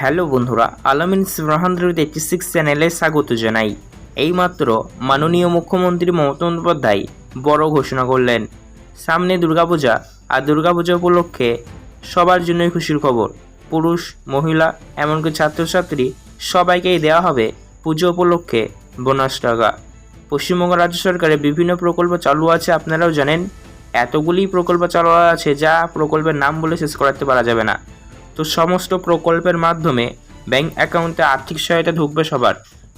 Hello বন্ধুরা, আলামিন hundred eighty six চ্যানেলে স্বাগত জানাই। এইমাত্র মাননীয় মুখ্যমন্ত্রী মমতা বন্দ্যোপাধ্যায় বড় ঘোষণা করলেন। সামনে দুর্গাপূজা, আর দুর্গাপূজা উপলক্ষে সবার জন্যই খুশির খবর। পুরুষ, মহিলা, এমনকি ছাত্রছাত্রী সবাইকেই দেওয়া হবে পুজো উপলক্ষে বোনাস টাকা। পশ্চিমবঙ্গ রাজ্য সরকারের বিভিন্ন প্রকল্প চালু আছে, আপনারাও জানেন। এতগুলি প্রকল্প চালু আছে, যা প্রকল্পের নাম বলে শেষ করাতে পারা যাবে না। তো সমস্ত প্রকল্পের মাধ্যমে ব্যাংক অ্যাকাউন্টে আর্থিক সহায়তা ঢুকবে সবার।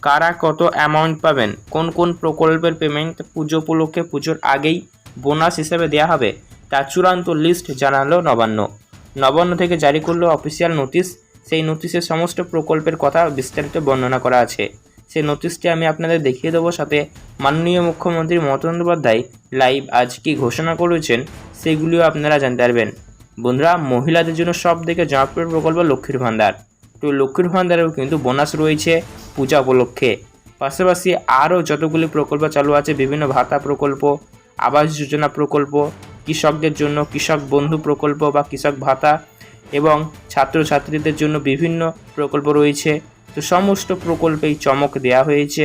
কারা কত অ্যামাউন্ট পাবেন? কোন কোন প্রকল্পের পেমেন্ট পুজো উপলক্ষে পুজোর আগেই বোনাস হিসেবে দেওয়া হবে? তার চূড়ান্ত লিস্ট জানালো নবান্ন। নবান্ন থেকে জারি করল অফিসিয়াল নোটিশ সেই নোটিশের সমস্ত প্রকল্পের কথা বিস্তারিত বর্ণনা করা আছে। সেই নোটিশটি আমি আপনাদের দেখিয়ে দেবো। সাথে মাননীয় মুখ্যমন্ত্রী মমতা বন্দ্যোপাধ্যায় লাইভ আজ কি ঘোষণা করেছেন, সেগুলিও আপনারা জানতে পারবেন। বন্ধুরা, মহিলাদের জন্য সব থেকে জনপ্রিয় প্রকল্প লক্ষ্মীর ভান্ডার। তো লক্ষ্মীর ভান্ডারেও কিন্তু বোনাস রয়েছে পূজা উপলক্ষে। পাশাপাশি আরও যতগুলি প্রকল্প চালু আছে, বিভিন্ন ভাতা প্রকল্প, আবাস যোজনা প্রকল্প, কৃষকদের জন্য কৃষক বন্ধু প্রকল্প বা কৃষক ভাতা এবং ছাত্রছাত্রীদের জন্য বিভিন্ন প্রকল্প রয়েছে। তো সমস্ত প্রকল্পেই চমক দেওয়া হয়েছে।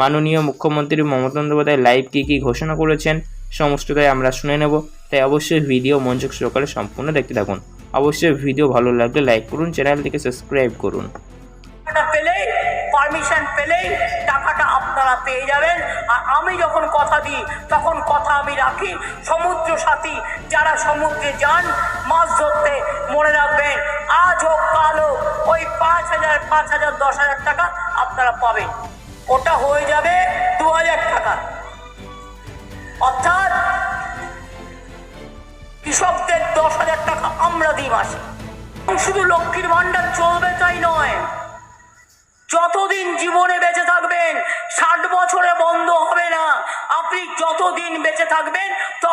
মাননীয় মুখ্যমন্ত্রী মমতা বন্দ্যোপাধ্যায় লাইভ কী কী ঘোষণা করেছেন সমস্তটাই আমরা শুনে নেব। তাই অবশ্যই ভিডিও মনোযোগ সহকারে সম্পূর্ণ দেখতে থাকুন। অবশ্যই ভিডিও ভালো লাগলে লাইক করুন, চ্যানেলটিকে সাবস্ক্রাইব করুন। পেলেই পারমিশন পেলেই টাকাটা আপনারা পেয়ে যাবেন। আর আমি যখন কথা দিই, তখন কথা আমি রাখি। সমুদ্র সাথী, যারা সমুদ্রে যান, মাছ ধরতে মনে রাখবেন আজ হোক, কাল হোক, ওই পাঁচ হাজার পাঁচ হাজার, দশ হাজার টাকা আপনারা পাবেন। ওটা হয়ে যাবে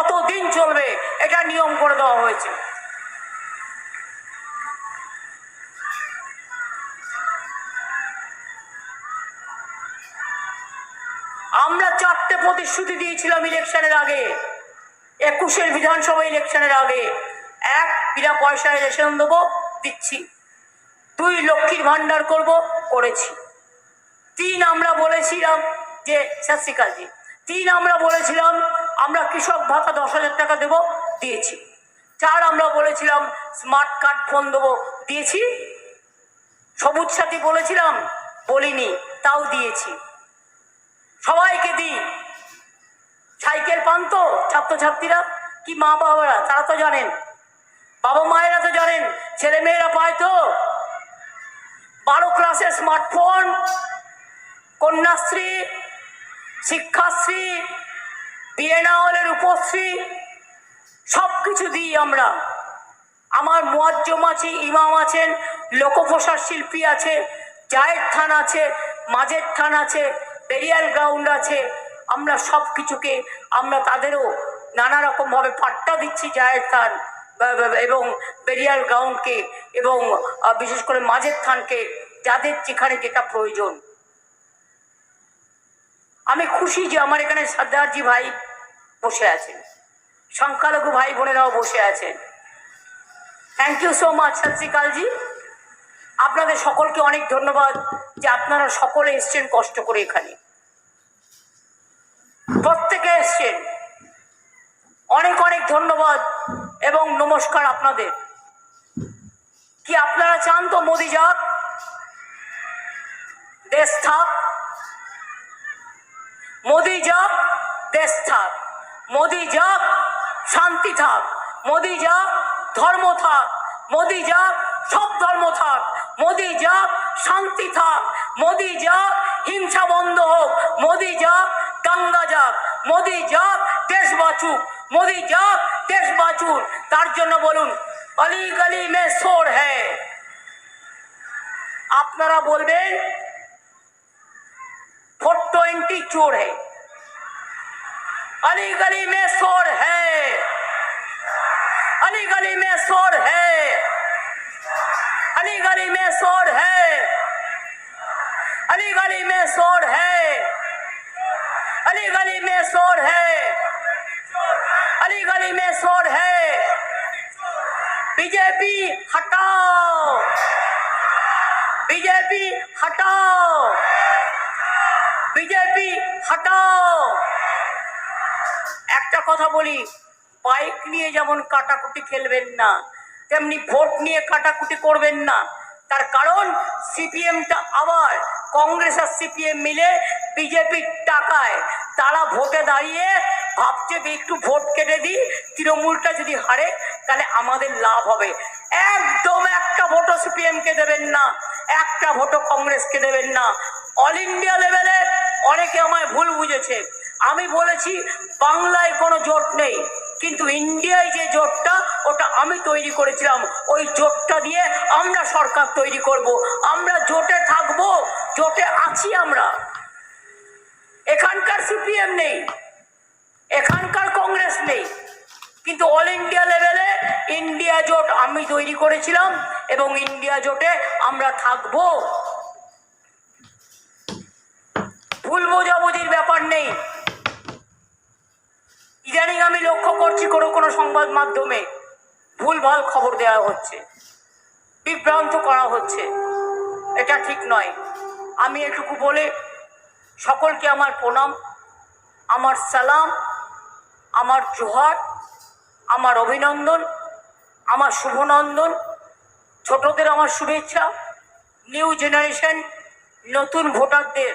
থাকবেন ততদিন চলবে এটা নিয়ম করে দেওয়া হয়েছে। আমরা চারটে প্রতিশ্রুতি দিয়েছিলাম ইলেকশনের আগে, একুশের বিধানসভা ইলেকশনের আগে। এক, বিনা পয়সায় রেশন দেবো, দিচ্ছি। দুই, লক্ষ্মীর ভাণ্ডার করব, করেছি। তিন, আমরা বলেছিলাম যে সত তিন, আমরা বলেছিলাম আমরা কৃষক ভাতা দশ হাজার টাকা দেবো, দিয়েছি। চার আমরা বলেছিলাম স্মার্ট কার্ড ফোন দেবো, দিয়েছি। সবুজ সাথী বলেছিলাম, বলিনি, তাও দিয়েছি। সবাইকে দিই। সাইকেল পান তো ছাত্রছাত্রীরা? কি মা বাবারা, তারা তো জানেন। বাবা মায়েরা তো জানেন, ছেলে মেয়েরা পায় তো। বারো ক্লাসে স্মার্টফোন কন্যাশ্রী, শিক্ষাশ্রী বিয়ে উপশ্রী সব কিছু দিই আমরা আমার মোয়াজ্জম আছে, ইমাম আছেন, লোকপ্রসার শিল্পী আছে জায়ের থান আছে মাঝের থান আছে, বেরিয়াল গ্রাউন্ড আছে। আমরা সব কিছুকে আমরা তাদেরও নানা রকমভাবে পাট্টা দিচ্ছি জায়ের থান এবং বেরিয়াল গ্রাউন্ডকে এবং বিশেষ করে মাঝের থানকে যাদের যেখানে যেটা প্রয়োজন। আমি খুশি যে আমার এখানে সর্দারজি ভাই বসে আছেন। সংখ্যালঘু ভাই বোনেরাও বসে আছেন। থ্যাংক ইউ সো মাচ সত্যিকালজি। আপনাদের সকলকে অনেক ধন্যবাদ যে আপনারা সকলে এসছেন কষ্ট করে এখানে। প্রত্যেকে এসছেন। অনেক অনেক ধন্যবাদ এবং নমস্কার আপনাদের। কি আপনারা চান তো মোদি যাক? দেশ থাক। মোদি যাক, দেশ থাক। মোদি যাক, শান্তি থাক। মোদি যাক, ধর্ম থাক। মোদি যাক, সব ধর্ম থাক। মোদি যাক, শান্তি থাক। মোদি যাক, হিংসা বন্ধ হোক। মোদি যাক গঙ্গা যাক। মোদি যাক, দেশ বাঁচুক। মোদি যাক, দেশ বাঁচুক। তার জন্য বলুন, অলি গলি মে সোর হ্যাঁ আপনারা বলবেন फ़ोटो ट्वेंटी चोर है। अली गली में शोर है। अली गली में शोर है। अली गली में शोर है। अली गली में शोर है। अली गली में शोर है। अली गली में शोर है। बीजेपी हटाओ। बीजेपी हटाओ। বিজেপি, হটাও। একটা কথা বলি বাইক নিয়ে যেমন কাটাকুটি খেলবেন না, তেমনি ভোট নিয়ে কাটাকুটি করবেন না। তার কারণ, সিপিএমটা আবার কংগ্রেস আর সিপিএম মিলে বিজেপির টাকায়। তারা ভোটে দাঁড়িয়ে ভাবছে একটু ভোট কেটে দিই, তৃণমূলটা যদি হারে, তাহলে আমাদের লাভ হবে। একদম একটা ভোটও সিপিএমকে দেবেন না, একটা ভোটও কংগ্রেসকে দেবেন না। অল ইন্ডিয়া লেভেলে অনেকে আমায় ভুল বুঝেছে। আমি বলেছি, বাংলায় কোনো জোট নেই, কিন্তু ইন্ডিয়ায় যে জোটটা, ওটা আমি তৈরি করেছিলাম। ওই জোটটা দিয়ে আমরা সরকার তৈরি করব। আমরা জোটে থাকব, জোটে আছি আমরা। এখানকার সিপিএম নেই, এখানকার কংগ্রেস নেই, কিন্তু অল ইন্ডিয়া লেভেলে ইন্ডিয়া জোট আমি তৈরি করেছিলাম এবং ইন্ডিয়া জোটে আমরা থাকব। ভুল বোঝাবুঝির ব্যাপার নেই। ইদানিং আমি লক্ষ্য করছি কোনো কোনো সংবাদ মাধ্যমে ভুলভাল খবর দেওয়া হচ্ছে, বিভ্রান্ত করা হচ্ছে। এটা ঠিক নয়। আমি এটুকু বলে সকলকে আমার প্রণাম, আমার সালাম, আমার জোহার, আমার অভিনন্দন, আমার শুভনন্দন, ছোটদের আমার শুভেচ্ছা, নিউ জেনারেশন, নতুন ভোটারদের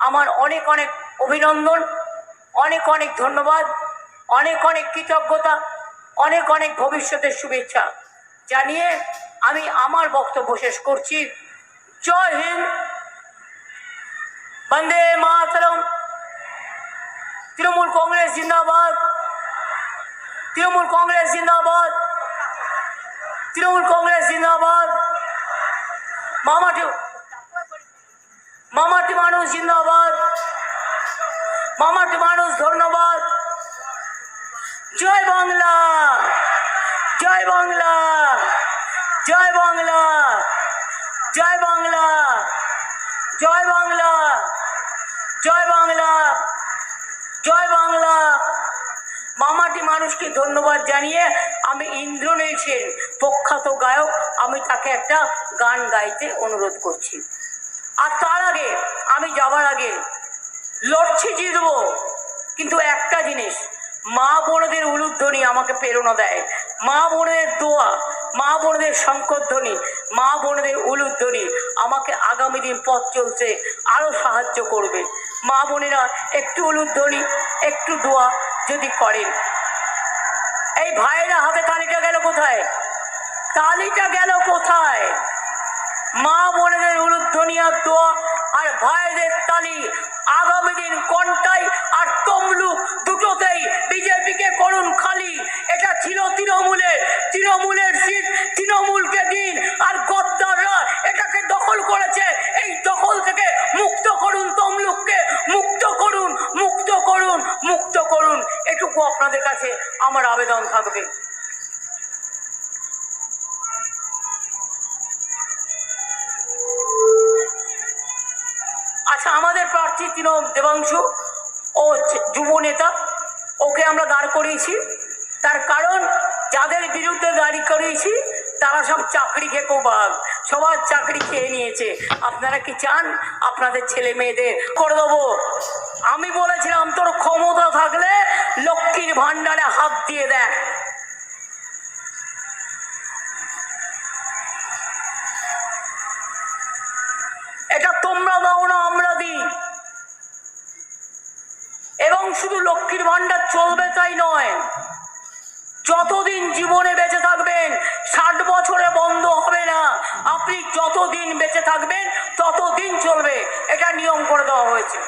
আমার অনেক অনেক অভিনন্দন, অনেক অনেক ধন্যবাদ, অনেক অনেক কৃতজ্ঞতা, অনেক অনেক ভবিষ্যতের শুভেচ্ছা জানিয়ে আমি আমার বক্তব্য শেষ করছি। জয় হিন্দ। বন্দে মাতরম। তৃণমূল কংগ্রেস জিন্দাবাদ। তৃণমূল কংগ্রেস জিন্দাবাদ। তৃণমূল কংগ্রেস জিন্দাবাদ। মামাটি মামাটি মানুষ জিন্দাবাদ। মামাটি মানুষ ধন্যবাদ। জয় বাংলা। জয় বাংলা। জয় বাংলা। জয় বাংলা। জয় বাংলা। জয় বাংলা। জয় বাংলা। মামাটি মানুষকে ধন্যবাদ জানিয়ে আমি ইন্দ্রনীল সেন, প্রখ্যাত গায়ক, আমি তাকে একটা গান গাইতে অনুরোধ করছি। আর আগে, আমি যাবার আগে লড়ছি জিতবো। কিন্তু একটা জিনিস, মা বোনদের উলুধ্বনি আমাকে প্রেরণা দেয়। মা বোনদের দোয়া, মা বোনদের শঙ্করধ্বনি মা বোনদের উলুধ্বনি আমাকে আগামী দিন পথ চলতে আরও সাহায্য করবে। মা বোনেরা একটু উলুধ্বনি, একটু দোয়া যদি করেন। এই ভাইয়েরা হাতে তালিটা গেল কোথায়? তালিটা গেল কোথায়? মা বোনেদের উলুধ্বনি আর দোয়া আর ভাইদের তালি আগামী দিন কন্টাই আর তমলুক দুটোতেই বিজেপিকে করুন খালি। এটা ছিল তৃণমূলের তৃণমূলের সিট, তৃণমূলকে দিন আর গদ্দাররা এটাকে দখল করেছে। এই দখল থেকে মুক্ত করুন তমলুককে, মুক্ত করুন মুক্ত করুন মুক্ত করুন। এটুকু আপনাদের কাছে আমার আবেদন থাকবে। দেবাংশু ও যুব নেতা, ওকে আমরা দাঁড় করিয়েছি। তার কারণ যাদের বিরুদ্ধে দাঁড়ি করিয়েছি, তারা সব চাকরি খেকো বাঘ সবার চাকরি খেয়ে নিয়েছে। আপনারা কি চান? আপনাদের ছেলে মেয়েদের করে দেবো। আমি বলেছিলাম, তোর ক্ষমতা থাকলে লক্ষ্মীর ভাণ্ডারে হাত দিয়ে দেয় চলবে তাই নয়। যতদিন জীবনে বেঁচে থাকবেন, ষাট বছরে বন্ধ হবে না। আপনি যতদিন বেঁচে থাকবেন, ততদিন চলবে। এটা নিয়ম করে দেওয়া হয়েছে।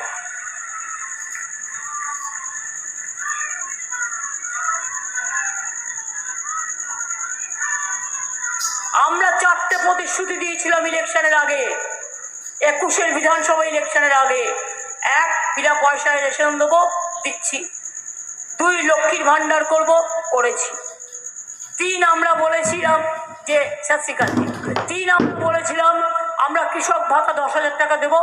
আমরা চারটে প্রতিশ্রুতি দিয়েছিলাম ইলেকশনের আগে। একুশের বিধানসভা ইলেকশনের আগে। এক, বিনা পয়সায় রেশন দেবো, দিচ্ছি। দুই লক্ষ্মীর ভান্ডার করব, করেছি। তিন আমরা বলেছিলাম যে সত তিন আমরা বলেছিলাম, আমরা কৃষক ভাতা দশ হাজার টাকা দেবো।